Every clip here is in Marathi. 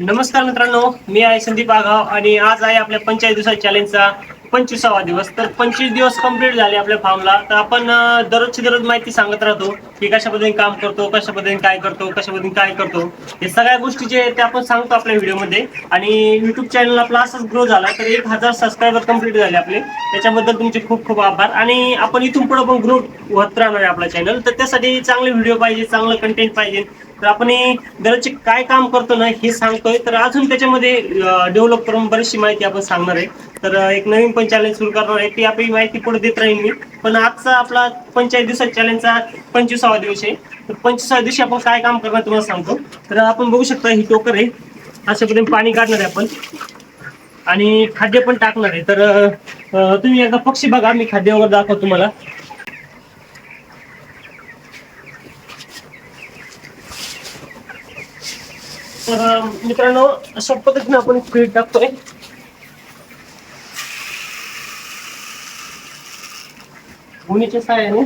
नमस्कार मित्रांनो मी आहे संदीप आघाव आणि आज आहे आपल्या पंचायत दिवसा चॅलेंजचा पंचवीसावा दिवस. तर पंचवीस दिवस कंप्लीट झाले आपल्या फॉर्मला तर आपण दररोजची दररोज माहिती सांगत राहतो की कशा पद्धतीने काम करतो कशा पद्धतीने काय करतो कशा पद्धतीने काय करतो. हे सगळ्या गोष्टी जे आहेत ते आपण सांगतो आपल्या व्हिडिओमध्ये आणि युट्यूब चॅनल आपला असाच ग्रो झाला तर एक हजार सबस्क्रायबर कंप्लीट झाले आपले. त्याच्याबद्दल तुमचे खूप खूप आभार. आणि आपण इथून पुढे पण ग्रो होत राहणार आहे आपला चॅनल तर त्यासाठी चांगले व्हिडिओ पाहिजे चांगलं कंटेंट पाहिजे. तर आपण हे दररोजचे काय काम करतो ना हे सांगतोय. तर अजून त्याच्यामध्ये डेव्हलप करून बरीचशी माहिती आपण सांगणार आहे. तर एक नवीन पण चॅलेंज सुरू करणार आहे. ती आपली माहिती पुढे देत राहील मी. पण आजचा आपला पंचायत दिवसात चॅलेंजचा पंचवीसावा दिवस आहे. तर पंचवीसाव्या दिवशी आपण काय काम करणार तुम्हाला सांगतो. तर आपण बघू शकता ही टोकर आहे. अशा पद्धतीने पाणी काढणार आहे आपण. आणि खाद्य पण टाकणार आहे. तर तुम्ही एकदा पक्षी बघा. मी खाद्य वगैरे दाखवतो तुम्हाला. तर मित्रांनो अशा पद्धतीने आपण फीड टाकतोय गुणीच्या सहाय्याने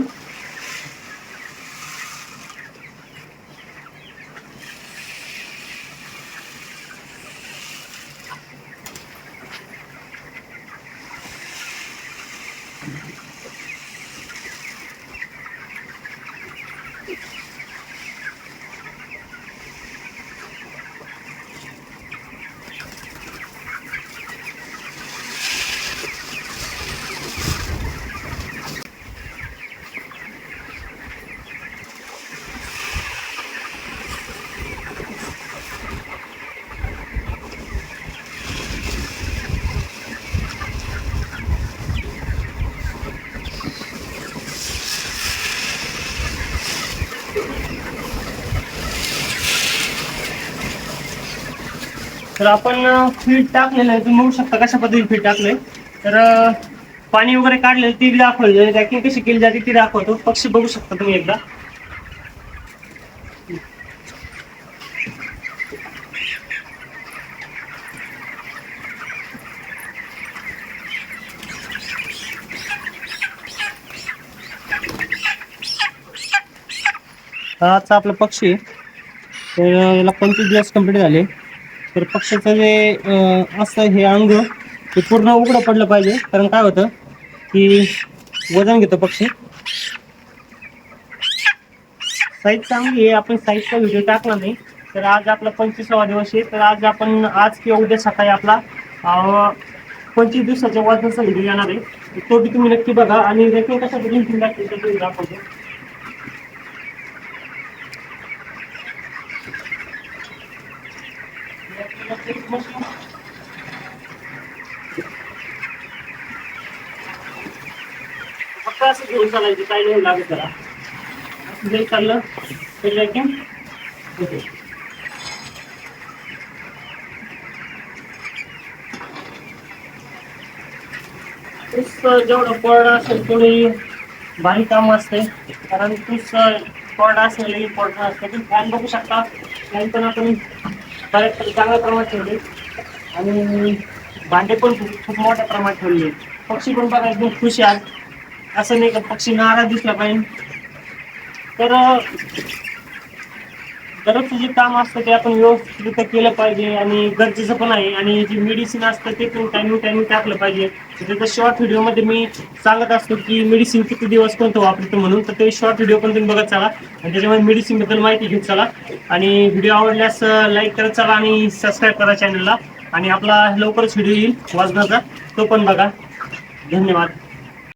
तर आपण फीड टाकलेलं आहे. तुम्ही बघू शकता कशा पद्धतीने फीड टाकलंय. तर पाणी वगैरे काढलेलं ती दाखवली दाखवलं पॅकिंग कशी केली जाते ती दाखवतो. पक्षी बघू शकता तुम्ही एकदा. आजचा आपला पक्षी आहे. तर याला पंचवीस दिवस कंप्लीट झाले. तर पक्षाचं जे अं, असतं हे अंग ते पूर्ण उघडं पडलं पाहिजे. कारण काय होतं की वजन घेतो पक्षी. साईज चांगली आहे आपण साईजचा व्हिडिओ टाकला नाही. तर आज आपला पंचवीसावा दिवस आहे. तर आज आपण आज किंवा उद्या सकाळी आपला पंचवीस दिवसाच्या वजनाचा व्हिडिओ येणार आहे. तो बी तुम्ही नक्की बघा. आणि रेटिंग कशा तुम्ही दाखवतो फक्त असं घेऊन चालायचं काय नाही लागत त्याला. असं जरी चाललं तरी वॅक्यूम होते तूच जेवढं कोरडा असेल थोडी भारी काम असते. कारण तूच कोरडा असेल इम्पॉर्टंट असते. तुम्ही फॅन बघू शकता. फॅन पण आपण कलेक्टर चांगल्या प्रमाणात ठेवले. आणि भांडे पण खूप खूप मोठ्या प्रमाणात ठेवले. पक्षी पण बघा एकदम खुश आहे. असं नाही का पक्षी नाराज दिसला पाहिजे. तर दररोजचं जे काम असतं ते आपण व्यवस्थितरित्या केलं पाहिजे आणि गरजेचं पण आहे. आणि जे मेडिसिन असतं ते पण टायमिंग टायमिंग टाकलं पाहिजे. तर शॉर्ट व्हिडिओमध्ये मी सांगत असतो की मेडिसिन किती दिवस कोणतं वापरतो म्हणून तर ते शॉर्ट व्हिडिओ पण तुम्ही बघत चला. आणि त्याच्यामध्ये मेडिसिनबद्दल माहिती घेत चला. आणि व्हिडिओ आवडल्यास लाईक करत चला आणि सबस्क्राईब करा चॅनलला आणि आपला लवकरच व्हिडिओ येईल. वाजनाचा तो पण बघा. धन्यवाद.